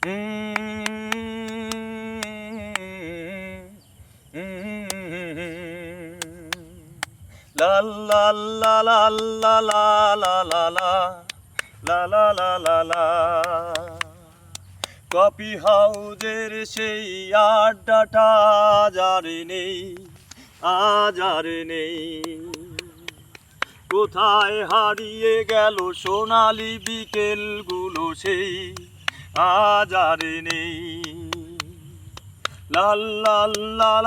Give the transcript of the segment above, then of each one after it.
লা লা লা লা লা লা লা লা লা লা লা লা লা লা কপি হাউজের সেই আড্ডাটা যারে নেই আজ আর নেই কোথায় হারিয়ে গেল সোনালি বিকেলগুলো সেই আজ আর নেই লাল লাল লাল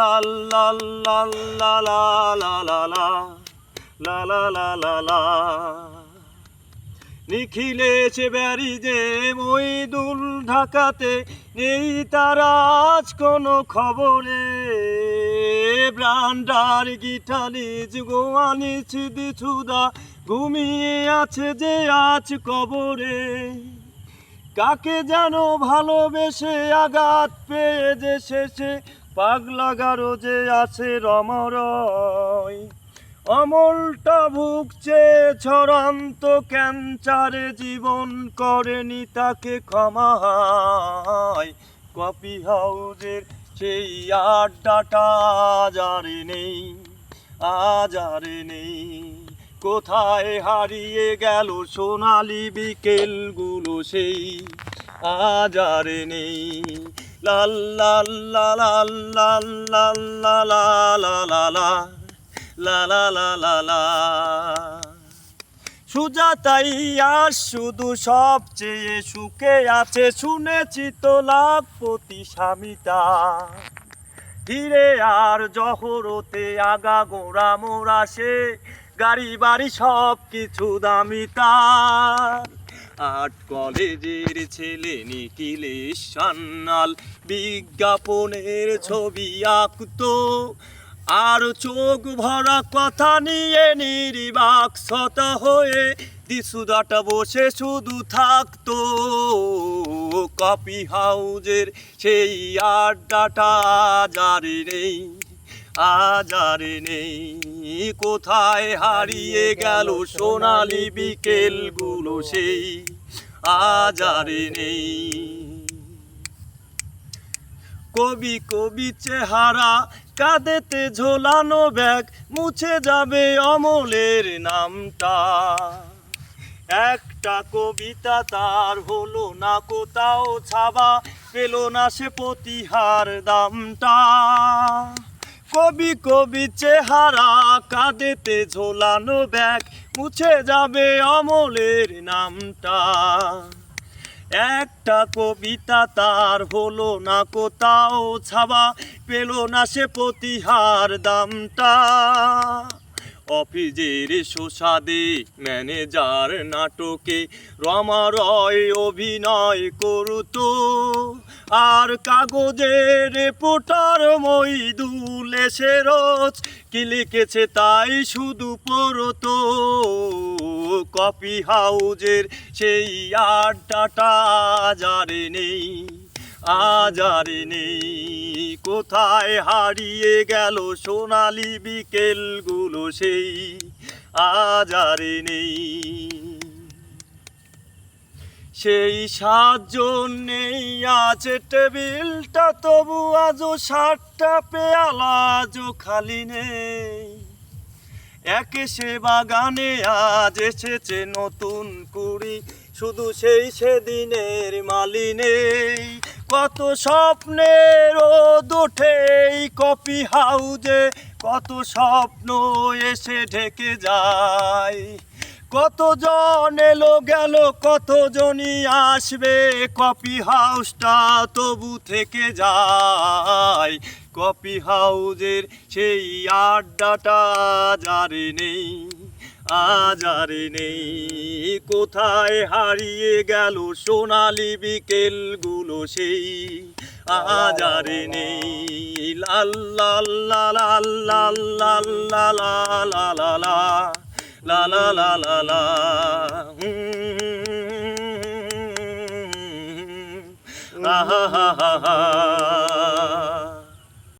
লাল লাল লা মইদুল ঢাকাতে নেই তার আজ কোনো খবরে ব্রান্ডার গিটালিজ গোয়ানিজ দিছুদা ঘুমিয়ে আছে যে আজ কবরে কাকে যেন ভালোবেসে আঘাত পেয়ে যে শেষে পাগলা গারো যে আছে রমরয় অমলটা ভুগছে ছড়ান্ত ক্যান্সারে জীবন করেনি তাকে ক্ষমা কপি হাউজের সেই আড্ডাটা যারে নেই, আজ আর নেই। কোথায় হারিয়ে গেল সোনালি বিকেলগুলো সেই আজ নেই লাল লাল লাল লাল লাল লাল লা লা লা লা সুজাতাই আর শুধু সবচেয়ে সুখে আছে শুনেছি তো লাভপতি স্বামীতা ধীরে আর জহরতে আগা গোড়া মোড়া সে গাড়ি বাড়ি সব কিছু দামি তার। আট কলেজের ছেলে নিখিলেশ সান্নাল বিজ্ঞাপনের ছবি আঁকতো। আর চোখ ভরা কথা নিয়ে নির্বাক হয়ে দিশুদাটা বসে শুধু থাকতো। কপি হাউজের সেই আড্ডাটা জারি নেই। আজারে নেই। কোথায় হারিয়ে গেল সোনালি বিকেলগুলো সেই আজারে নেই। কবি কবি চেহারা কাঁদেতে ঝোলানো ব্যাগ মুছে যাবে অমলের নামটা। একটা কবিতা তার হলো না কোথাও ছাবা পেল না সে প্রতিহার দামটা। কবি কবি চেহারা কাঁদেতে ঝোলানো ব্যাগ, মুছে যাবে অমলের নামটা। একটা কবিতা তার হলো না কোথাও ছাবা পেল না সে প্রতিহার দামটা। অফিজের সোসাদে ম্যানেজার নাটকে রমারয় অভিনয় করতো। আর কাগজের রিপোর্টার মইদুল এসে রোজ কি লিখেছে তাই শুধু পড়তো। কপি হাউজের সেই আড্ডাটা যারে নেই। আজারে নেই কোথায় হারিয়ে গেল সোনালি বিকেলগুলো সেই আজারে নেই সেই সাতজন নেই আছে টেবিলটা, তবু আজও সাতটা পেয়ালা আজও খালি নেই। একে সে বাগানে আজ এসেছে নতুন কুড়ি, শুধু সেই সেদিনের মালি নেই কত স্বপ্নের এই কপি হাউজে, কত স্বপ্ন এসে ঢেকে যায়। কতজন এলো গেল, কতজনই আসবে কপি হাউসটা তবু থেকে যায়। কপি হাউজের সেই আড্ডাটা যারে নেই। আজারে নেই কোথায় হারিয়ে গেল সোনালি বিকেলগুলো সেই আজারে নেই লাল লাল লাল লাল লাল লাল লাল লাল la la